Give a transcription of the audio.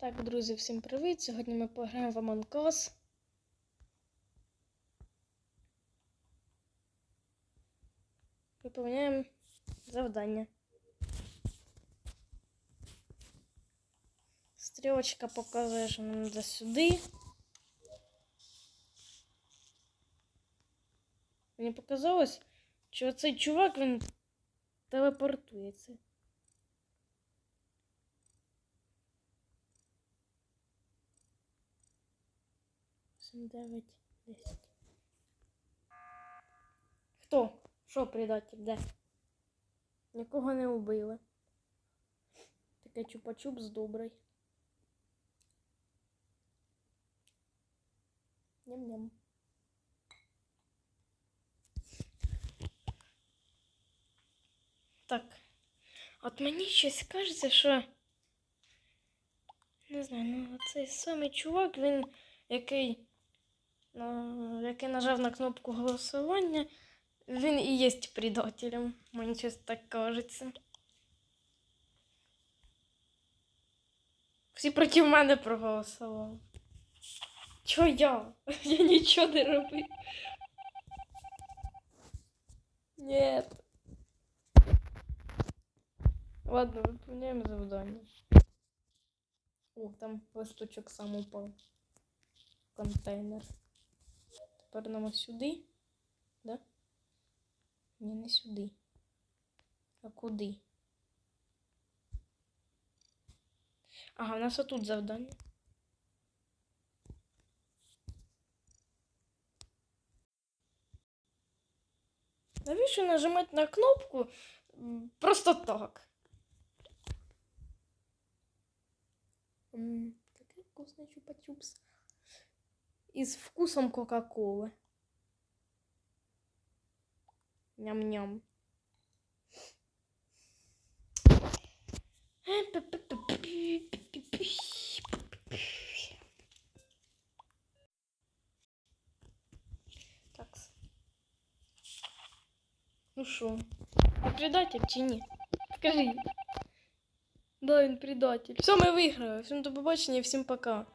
Так, друзі, всім привіт! Сьогодні ми пограємо в Among Us. Виповняємо завдання. Стрілочка показує, що нам треба сюди. Мені показалось, що цей чувак він телепортується. Сім, дев'ять, десять. Хто? Що предатель? Де? Нікого не убили. Таке чупа-чуп з добрий. Ням-ням. Так. От мені щось кажеться, що. Не знаю, ну цей самий чувак, він який, який нажав на кнопку голосування, він і є предателем. Мені щось так кажеться. Всі проти мене проголосували. Чо я? Я нічого не робив. Нет. Ладно, выполняем завдание. О, там листочок сам упав. Контейнер. Нам сюди. Да? Ні, не сюди. А куди? Ага, у нас отут завдання. Навіщо нажимати на кнопку? Просто так. Такий вкусний чупа-чупс. Із вкусом Кока-Коли. Ням-ням. Так. Ну що, ти предатель чи ні? Скажи. Да, він предатель. Все, ми виграли. Всім до побачення, всім пока.